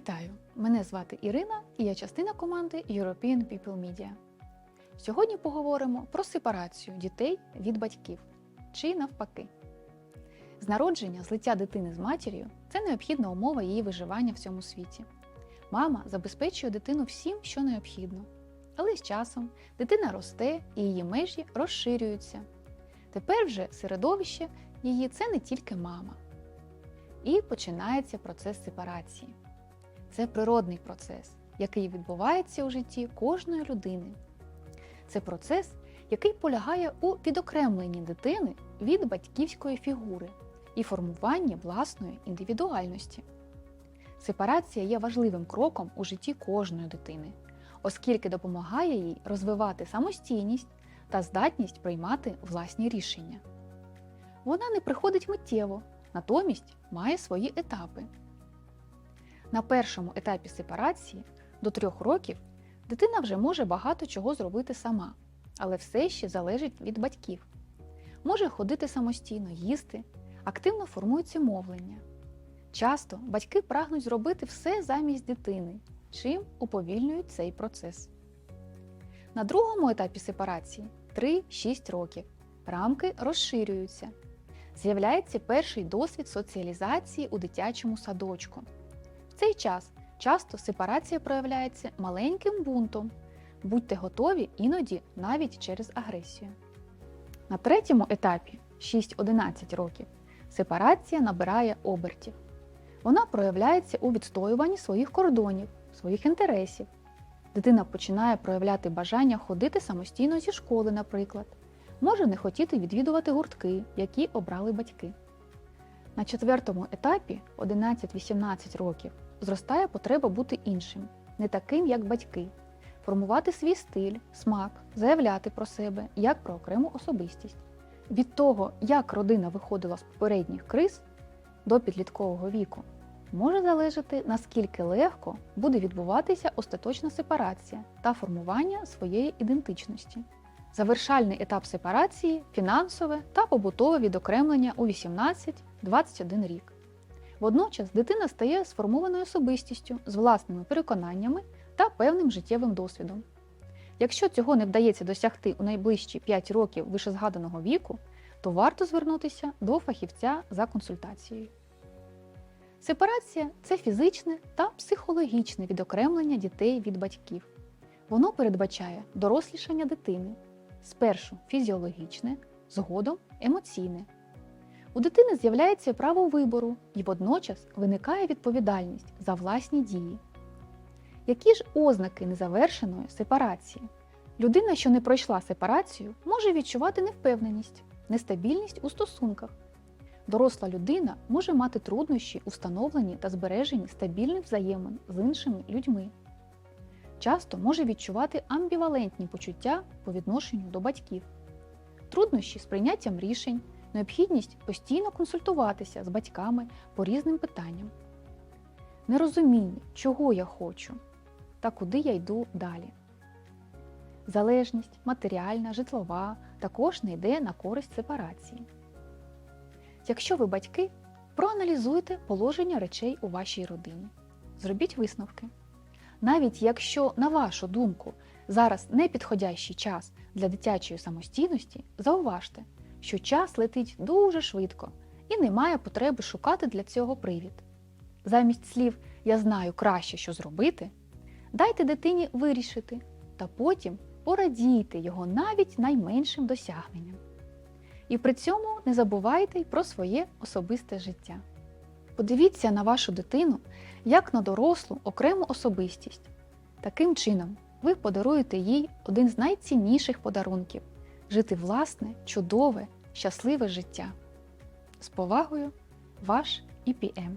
Вітаю! Мене звати Ірина і я частина команди European People Media. Сьогодні поговоримо про сепарацію дітей від батьків чи навпаки. З народження, злиття дитини з матір'ю це необхідна умова її виживання в цьому світі. Мама забезпечує дитину всім, що необхідно. Але з часом дитина росте і її межі розширюються. Тепер вже середовище її це не тільки мама. І починається процес сепарації. Це природний процес, який відбувається у житті кожної людини. Це процес, який полягає у відокремленні дитини від батьківської фігури і формуванні власної індивідуальності. Сепарація є важливим кроком у житті кожної дитини, оскільки допомагає їй розвивати самостійність та здатність приймати власні рішення. Вона не приходить миттєво, натомість має свої етапи. На першому етапі сепарації до трьох років дитина вже може багато чого зробити сама, але все ще залежить від батьків. Може ходити самостійно, їсти, активно формується мовлення. Часто батьки прагнуть зробити все замість дитини, чим уповільнюють цей процес. На другому етапі сепарації 3-6 років рамки розширюються. З'являється перший досвід соціалізації у дитячому садочку. Цей час часто сепарація проявляється маленьким бунтом. Будьте готові іноді навіть через агресію. На третьому етапі 6-11 років сепарація набирає обертів. Вона проявляється у відстоюванні своїх кордонів, своїх інтересів. Дитина починає проявляти бажання ходити самостійно зі школи, наприклад, може не хотіти відвідувати гуртки, які обрали батьки. На четвертому етапі 11-18 років зростає потреба бути іншим, не таким, як батьки, формувати свій стиль, смак, заявляти про себе як про окрему особистість. Від того, як родина виходила з попередніх криз до підліткового віку, може залежати, наскільки легко буде відбуватися остаточна сепарація та формування своєї ідентичності. Завершальний етап сепарації фінансове та побутове відокремлення у 18-21 рік. Водночас дитина стає сформованою особистістю з власними переконаннями та певним життєвим досвідом. Якщо цього не вдається досягти у найближчі 5 років вишезгаданого віку, то варто звернутися до фахівця за консультацією. Сепарація це фізичне та психологічне відокремлення дітей від батьків. Воно передбачає дорослішання дитини, спершу фізіологічне, згодом емоційне. У дитини з'являється право вибору і водночас виникає відповідальність за власні дії. Які ж ознаки незавершеної сепарації? Людина, що не пройшла сепарацію, може відчувати невпевненість, нестабільність у стосунках. Доросла людина може мати труднощі у встановленні та збереженні стабільних взаємин з іншими людьми. Часто може відчувати амбівалентні почуття по відношенню до батьків, труднощі з прийняттям рішень, необхідність постійно консультуватися з батьками по різним питанням, нерозуміння, чого я хочу та куди я йду далі. Залежність матеріальна, житлова також не йде на користь сепарації. Якщо ви батьки, проаналізуйте положення речей у вашій родині. Зробіть висновки. Навіть якщо, на вашу думку, зараз не підходящий час для дитячої самостійності, зауважте, що час летить дуже швидко і немає потреби шукати для цього привід. Замість слів Я знаю краще, що зробити, дайте дитині вирішити та потім порадійте його навіть найменшим досягненням. І при цьому не забувайте й про своє особисте життя. Подивіться на вашу дитину як на дорослу окрему особистість. Таким чином, ви подаруєте їй один з найцінніших подарунків жити власне, чудове, щасливе життя. З повагою, ваш ІПМ.